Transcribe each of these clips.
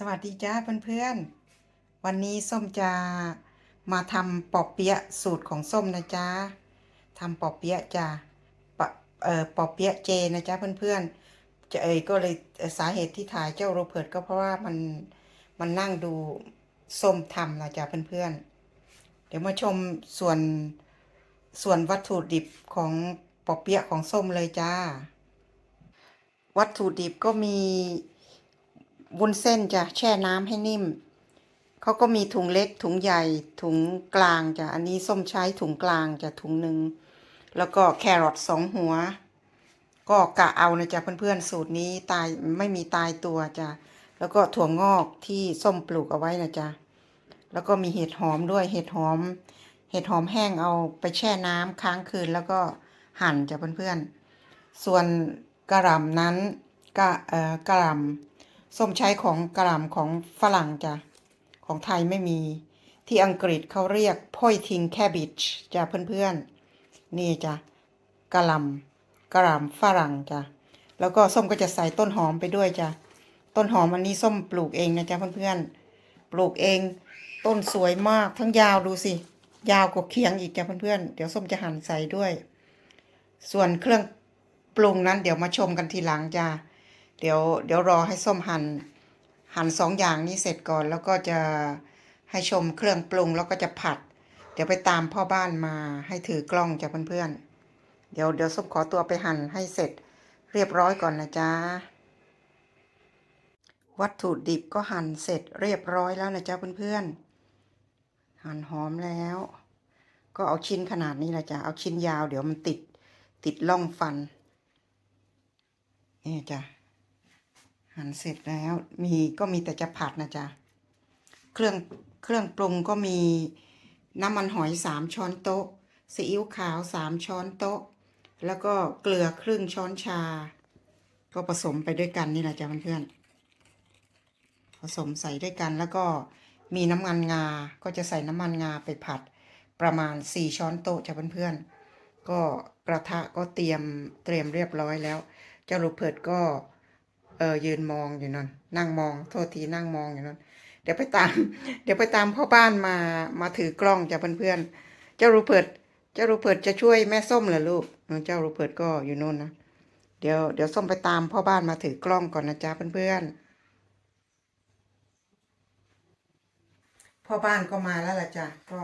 สวัสดีจ้าเพื่อนๆ วันนี้ส้มจะมาทำปอเปี๊ยะสูตรของส้มนะจ๊ะทำปอเปี๊ยะจ้ะปเอ่อปอเปี๊ยะเจนะจ๊ะเพื่อนๆจะเอ่ยก็เลยสาเหตุที่ถ่ายเจ้าโรเบิร์ตก็เพราะว่ามันมันนั่งดูส้มทำนะจ๊ะเพื่อนๆ เดี๋ยวมาชมส่วนส่วนวัตถุดิบของปอเปี๊ยะของส้มเลยจ้า วัตถุดิบก็มี วุ้นเส้นจะแช่น้ำให้นิ่ม เขาก็มีถุงเล็กถุงใหญ่ถุงกลางจ้ะอันนี้ส้มใช้ถุงกลางจะถุงหนึ่งแล้วก็แครอทสองหัว ก็กะเอานะจ๊ะเพื่อนๆสูตรนี้ตายไม่มีตายตัวจ้ะแล้วก็ถั่วงอกที่ส้มปลูกเอาไว้นะจ๊ะแล้วก็มีเห็ดหอมด้วยเห็ดหอม เห็ดหอมแห้งเอาไปแช่น้ำค้างคืน แล้วก็หั่นจ้ะเพื่อนๆส่วนกระหล่ำนั้นก็เอ่อกระหล่ำ ส้มใช้ของกระหล่ำของฝรั่งจ้ะ ของไทยไม่มี ที่อังกฤษเขาเรียกพอยทิงแคบิชจ้ะเพื่อนๆ นี่จ้ะกระหล่ำกระหล่ำฝรั่งจ้ะ แล้วก็ส้มก็จะใส่ต้นหอมไปด้วยจ้ะ ต้นหอมอันนี้ส้มปลูกเองนะจ๊ะเพื่อนๆ ปลูกเอง ต้นสวยมากทั้งยาวดูสิ ยาวกว่าเคียงอีกจ้ะเพื่อนๆ เดี๋ยวส้มจะหั่นใส่ด้วย ส่วนเครื่องปรุงนั้นเดี๋ยวมาชมกันทีหลังจ้ะ เดี๋ยวเดี๋ยวรอให้ส้มหั่นหั่นสองอย่างนี้เสร็จก่อน แล้วก็จะให้ชมเครื่องปรุงแล้วก็จะผัด เดี๋ยวไปตามพ่อบ้านมาให้ถือกล้องจ้ะเพื่อนๆ เดี๋ยวเดี๋ยวส้มขอตัวไปหั่นให้เสร็จเรียบร้อยก่อนนะจ๊ะวัตถุดิบก็หั่นเสร็จเรียบร้อยแล้วนะจ๊ะเพื่อนๆ หั่นหอมแล้ว ก็เอาชิ้นขนาดนี้แหละจ้ะเอาชิ้นยาวเดี๋ยวมันติดติดล่องฟันนี่จ้ะ หั่นเสร็จแล้วมีก็มีแต่จะผัดนะจ๊ะเครื่องเครื่องปรุงก็มีน้ำมันหอยสามช้อนโต๊ะซีอิ๊วขาวสามช้อนโต๊ะ แล้วก็เกลือครึ่งช้อนชา ก็ผสมไปด้วยกันนี่แหละจ้ะเพื่อนๆผสมใส่ด้วยกันแล้วก็มีน้ำมันงา ก็จะใส่น้ำมันงาไปผัดประมาณสี่ช้อนโต๊ะจ้ะเพื่อนๆก็กระทะก็เตรียมเตรียมเรียบร้อยแล้ว เจ้าลูกเพิดก็ เออยืนมองอยู่นั่นนั่งมอง โทษทีนั่งมองอยู่นั่นเดี๋ยวไปตาม เดี๋ยวไปตามพ่อบ้านมามาถือกล้องจ้ะเพื่อนๆเจ้ารูเพิดเจ้ารูเพิดจะช่วยแม่ส้มเหรอลูกเออเจ้ารูเพิดก็อยู่นู่นนะเดี๋ยวเดี๋ยวส้มไปตามพ่อบ้านมาถือกล้องก่อนนะจ๊ะเพื่อนๆพ่อบ้านก็มาแล้วล่ะจ้ะก็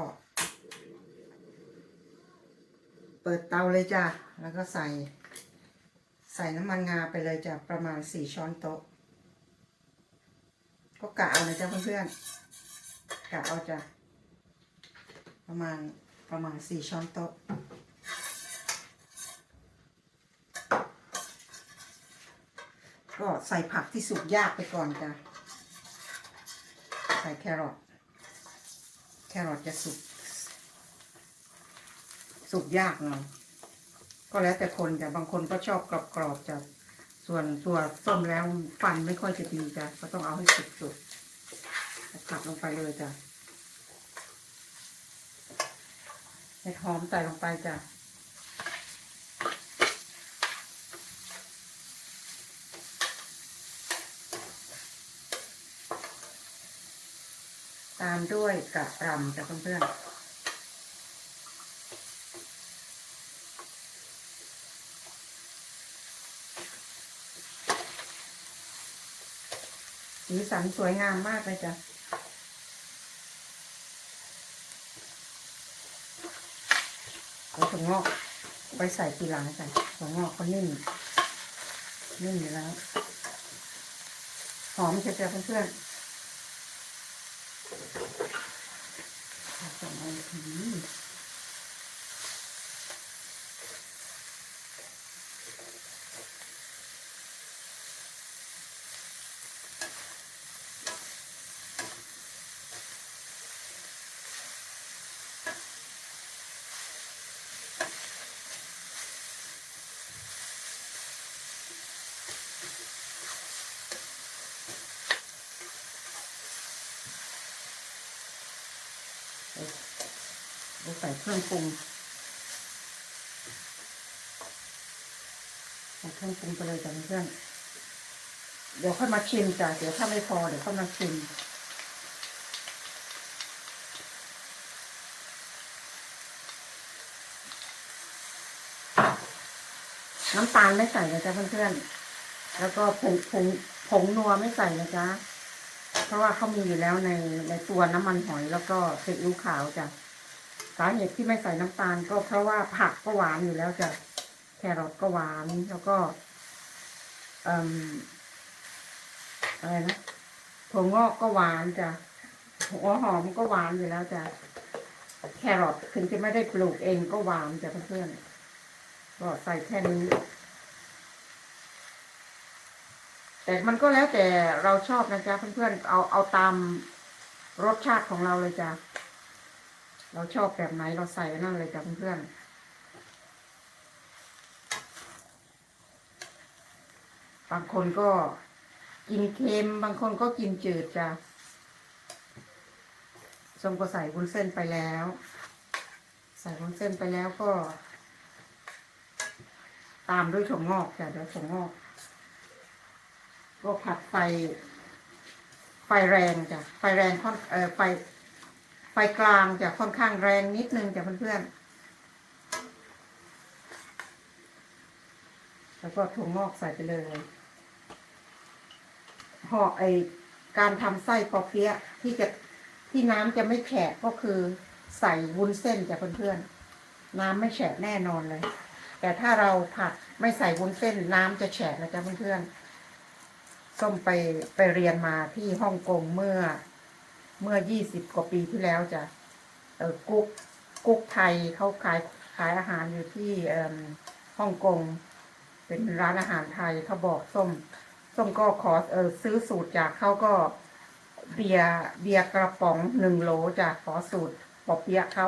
เปิดเตาเลยจ้ะแล้วก็ใส่ ใส่น้ำมันงาไปเลยจะประมาณสี่ช้อนโต๊ะ ก็กะเอานะจ๊ะเพื่อนๆกะเอาจ้ะประมาณประมาณสี่ช้อนโต๊ะก็ใส่ผักที่สุกยากไปก่อนจ้ะใส่แครอทแครอทจะสุกสุกยากหน่อย ก็แล้วแต่คนจ้ะบางคนก็ชอบกรอบๆจ้ะส่วนตัวส้มแล้วฟันไม่ค่อยจะดีจ้ะก็ต้องเอาให้สุกๆผัดลงไปเลยจ้ะเห็ดหอมใส่ลงไปจ้ะตามด้วยกระหล่ำจ้ะเพื่อนๆ สีสันสวยงามมากเลยจ้ะเอาถั่วงอกไปใส่ทีหลังจ้ะถั่วงอกเขานิ่มนิ่มอยู่แล้ว หอมเชียวเพื่อนๆส่งมาอืม เราใส่เครื่องปรุงใส่เครื่องปรุงไปเลยจ้ะเพื่อนเดี๋ยวค่อยมาชิมจ้ะเดี๋ยวถ้าไม่พอเดี๋ยวค่อยมาชิมน้ำตาลไม่ใส่นะจ๊ะเพื่อนๆ แล้วก็ผงผงผงนัวไม่ใส่นะจ๊ะ เพราะว่าเขามีอยู่แล้วในในตัวน้ำมันหอยแล้วก็ซีอิ๊วขาวจ้ะ สาเหตุที่ไม่ใส่น้ำตาลก็เพราะว่าผักก็หวานอยู่แล้วจ้ะแครอทก็หวานแล้วก็เอ่มอะไรนะถั่วงอกก็หวานจ้ะหัวหอมก็หวานอยู่แล้วจ้ะแครอทถึงจะไม่ได้ปลูกเองก็หวานจ้ะเพื่อนๆก็ใส่แค่นี้แต่มันก็แล้วแต่เราชอบนะจ๊ะเพื่อนๆ เอาเอาตามรสชาติของเราเลยจ้ะ เราชอบแบบไหนเราใส่นั่นเลยจ้ะเพื่อนๆบางคนก็กินเค็มบางคนก็กินจืดจ้ะส้มก็ใส่วุ้นเส้นไปแล้ว ใส่วุ้นเส้นไปแล้วก็ ตามด้วยถั่วงอกจ้ะเดี๋ยวถั่วงอก ก็ผัดไฟไฟแรงจ้ะไฟแรงค่อนเออไฟ ไฟกลางจะค่อนข้างแรงนิดนึงจ้ะเพื่อนๆ แล้วก็ถั่วงอกใส่ไปเลยห่อไอการทำไส้ปอเปี๊ยะที่จะที่น้ำจะไม่แฉะก็คือใส่วุ้นเส้นจ้ะเพื่อนๆ น้ำไม่แฉะแน่นอนเลย แต่ถ้าเราผัดไม่ใส่วุ้นเส้นน้ำจะแฉะนะจ๊ะเพื่อนๆ ส้มไปไปเรียนมาที่ฮ่องกงเมื่อ เมื่อยี่สิบกว่าปีที่แล้วจ้ะเออกุ๊กกุ๊กไทยเขาขายขายอาหารอยู่ที่ฮ่องกง เป็นร้านอาหารไทยเขาบอกส้ม ส้มก็ขอเออซื้อสูตรจากเขาก็เบียร์เบียร์กระป๋องหนึ่งโหลจากขอสูตรปอเปี๊ยะเขา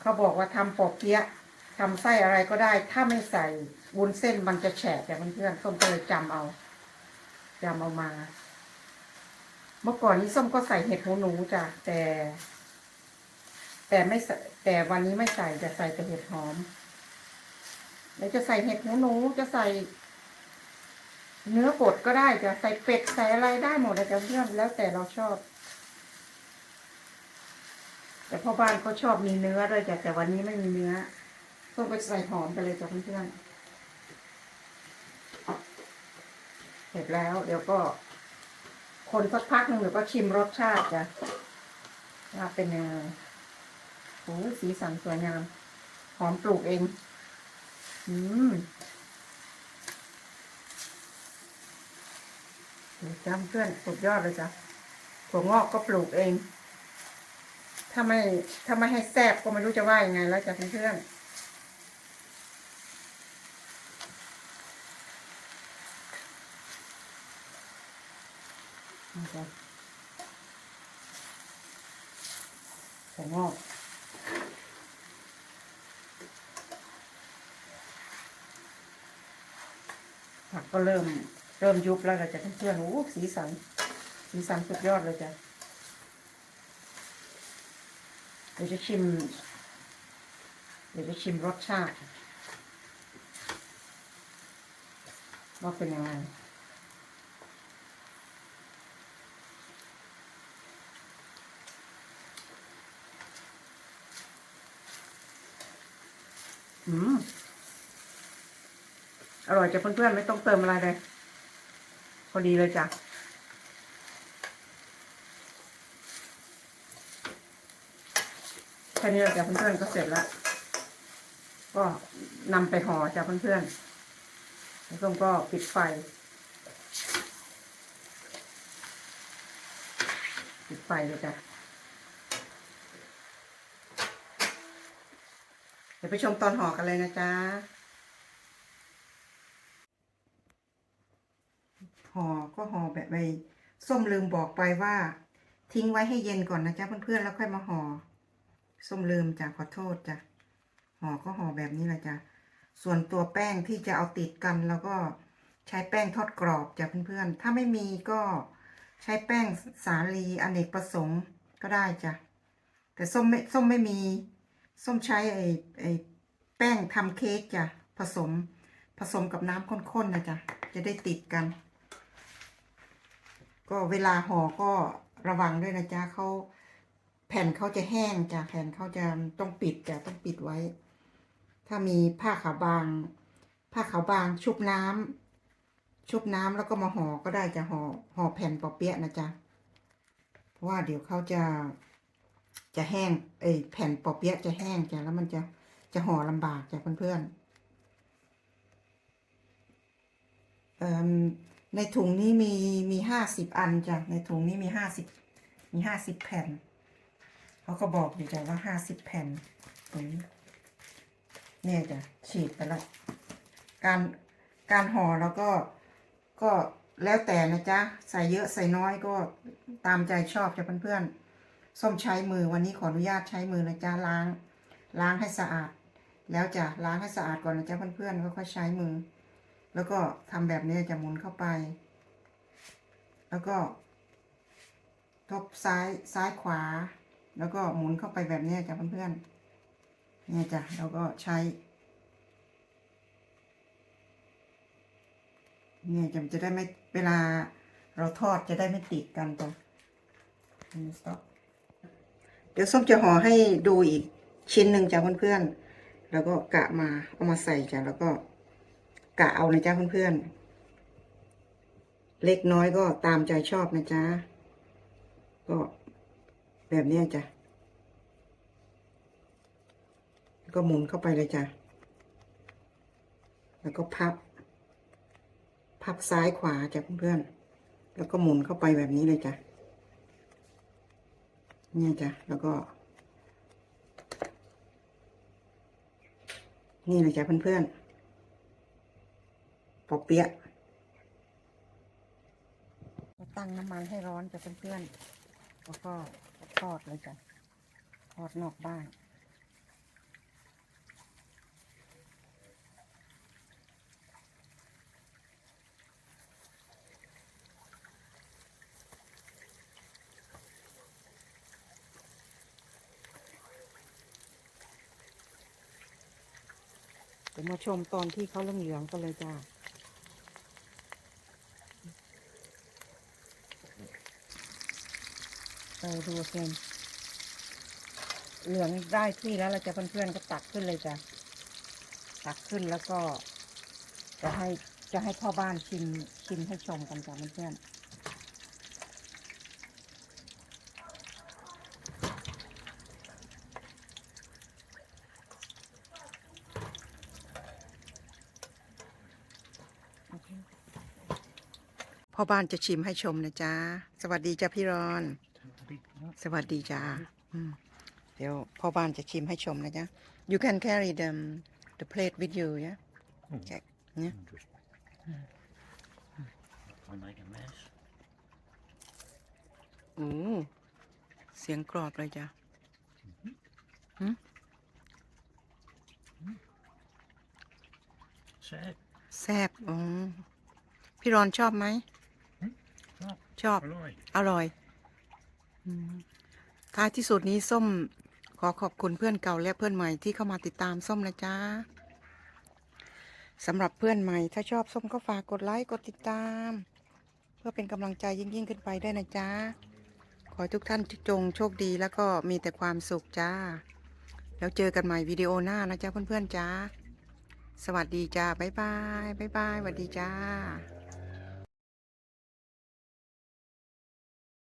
เขาบอกว่าทำปอเปี๊ยะทำไส้อะไรก็ได้ ถ้าไม่ใส่วุ้นเส้นมันจะแฉะแต่เพื่อนๆส้มก็เลยจำเอาจำเอามา เมื่อก่อนนี้ส้มก็ใส่เห็ดหูหนูจ้ะแต่ แต่ไม่ใส่แต่วันนี้ไม่ใส่จะใส่แต่เห็ดหอมแล้วจะใส่เห็ดหูหนูจะใส่ เนื้อบดก็ได้จะใส่เป็ดใส่อะไรได้หมดเลยจ้ะเพื่อนแล้วแต่เราชอบ แต่พ่อบ้านเขาชอบมีเนื้อด้วยจ้ะแต่วันนี้ไม่มีเนื้อส้มก็ใส่หอมไปเลยจ้ะเพื่อนเสร็จแล้ว เดี๋ยวก็ คนสักพักหนึ่งเดี๋ยวก็ชิมรสชาติจ้ะว่าเป็นยังไงโอ้สีสันสวยงาม หอมปลูกเอง อืมเดี๋ยวจำเพื่อนสุดยอดเลยจ้ะถั่วงอกก็ปลูกเอง ถ้าไม่ถ้าไม่ให้แซบก็ไม่รู้จะว่ายังไงแล้วจ้ะเพื่อนๆ จ้ะถั่วงอกผักก็เริ่มเริ่มยุบแล้วเราจะเพื่อนๆโอ้สีสัน สีสันสุดยอดเลยจ้ะเดี๋ยวจะชิม เดี๋ยวจะชิมรสชาติว่าเป็นยังไง อืมอร่อยจ้ะเพื่อนๆไม่ต้องเติมอะไรเลยพอดีเลยจ้ะแค่นี้แหละจ้ะเพื่อนๆก็เสร็จแล้ว ก็นำไปห่อจ้ะเพื่อนๆแล้วส้มก็ปิดไฟ ปิดไฟเลยจ้ะ ดี๋ยวไปชมตอนห่อกันเลยนะจ๊ะห่อก็ห่อแบบใบส้มลืมบอกไปว่า ทิ้งไว้ให้เย็นก่อนนะจ๊ะเพื่อนๆแล้วค่อยมาห่อส้มลืมจ้ะขอโทษจ้ะห่อก็ห่อแบบนี้แหละจ้ะส่วนตัวแป้งที่จะเอาติดกันแล้วก็ใช้แป้งทอดกรอบจ้ะเพื่อนๆ ถ้าไม่มีก็ใช้แป้งสาลีอเนกประสงค์ก็ได้จ้ะแต่ส้มไม่ส้มไม่มี ส้มใช้ไอ้ไอ้แป้งทำเค้กจ้ะผสมผสมกับน้ำข้นๆนะจ๊ะจะได้ติดกัน ก็เวลาห่อก็ระวังด้วยนะจ๊ะเขาแผ่นเขาจะแห้งจ้ะแผ่นเขาจะต้องปิดจ้ะต้องปิดไว้ ถ้ามีผ้าขาวบาง ผ้าขาวบางชุบน้ำชุบน้ำแล้วก็มาห่อก็ได้จะห่อห่อแผ่นปอเปี๊ยะนะจ๊ะเพราะว่าเดี๋ยวเขาจะ จะแห้งเอ้ยแผ่นปอเปี๊ยะจะแห้งจ้ะแล้วมันจะจะห่อลำบากจ้ะเพื่อนๆในถุงนี้มีมีห้าสิบอันจ้ะในถุงนี้มีห้าสิบมีห้าสิบแผ่นเขาก็บอกอยู่จ้ะว่าห้าสิบแผ่นตรงนี้เนี่ยจ้ะฉีดไปแล้วการการห่อแล้วก็ก็แล้วแต่นะจ๊ะ ใส่เยอะใส่น้อยก็ตามใจชอบจ้ะเพื่อนๆ ส้มใช้มือวันนี้ขออนุญาตใช้มือนะจ๊ะล้าง ล้างให้สะอาด แล้วจะล้างให้สะอาดก่อนนะจ๊ะเพื่อนๆแล้วก็ใช้มือ แล้วก็ทำแบบนี้จะหมุนเข้าไป แล้วก็ ทบซ้ายซ้ายขวา แล้วก็หมุนเข้าไปแบบนี้จ้ะเพื่อนๆเนี่ยจ้ะเราก็ใช้เนี่ยจะจะได้ไม่เวลาเราทอดจะได้ไม่ติดกันจ้ะอันนี้ stop เดี๋ยวส้มจะห่อให้ดูอีกชิ้นหนึ่งจ้ะเพื่อนๆ แล้วก็กะมาเอามาใส่จ้ะแล้วก็กะเอานะจ๊ะเพื่อนๆ เล็กน้อยก็ตามใจชอบนะจ๊ะก็แบบนี้ยจ้ะก็หมุนเข้าไปเลยจ้ะ แล้วก็พับ พับซ้ายขวาจ้ะเพื่อนๆ แล้วก็หมุนเข้าไปแบบนี้เลยจ้ะ เนี่ยจ้ะ แล้วก็ นี่เลยจ้ะเพื่อนๆปอเปี๊ยะตั้งน้ำมันให้ร้อนจ้ะเพื่อนๆแล้วก็ทอดเลยจ้ะทอดนอกบ้าน ดี๋ยวมาชมตอนที่เขาเหลืองกันเลยจ้าเออดูเพื่อนเหลืองได้ที่แล้วเราจะเพื่อนๆก็ตักขึ้นเลยจ้ะตักขึ้นแล้วก็ จะให้จะให้พ่อบ้านชิมชิมให้ชมกันจ้ะเพื่อนๆ พ่อบ้านจะชิมให้ชมนะจ๊ะ สวัสดีจ้ะพี่รอน สวัสดีจ้าอืมเดี๋ยวพ่อบ้านจะชิมให้ชมนะจ๊ะ you can carry the the plate with you yeah Oh. Check. Yeah. Just, I make a mess. โอ้เสียงกรอบเลยจ้ะ Sad. แซ่บอ๋อพี่รอนชอบไหม ชอบชอบ อร่อย อร่อยอืมท้ายที่สุดนี้ส้ม ขอขอบคุณเพื่อนเก่าและเพื่อนใหม่ที่เข้ามาติดตามส้มนะจ๊ะสำหรับเพื่อนใหม่ ถ้าชอบส้มก็ฝากกดไลค์กดติดตาม เพื่อเป็นกำลังใจยิ่งยิ่งๆขึ้นไปได้วยนะจ๊ะ ขอให้ทุกท่านจงโชคดีแล้วก็มีแต่ความสุขจ้า แล้วเจอกันใหม่วิดีโอหน้านะจ๊ะเพื่อนๆจ้าสวัสดีจ้าบ๊ายบายบ๊ายบายสวัสดีจ้า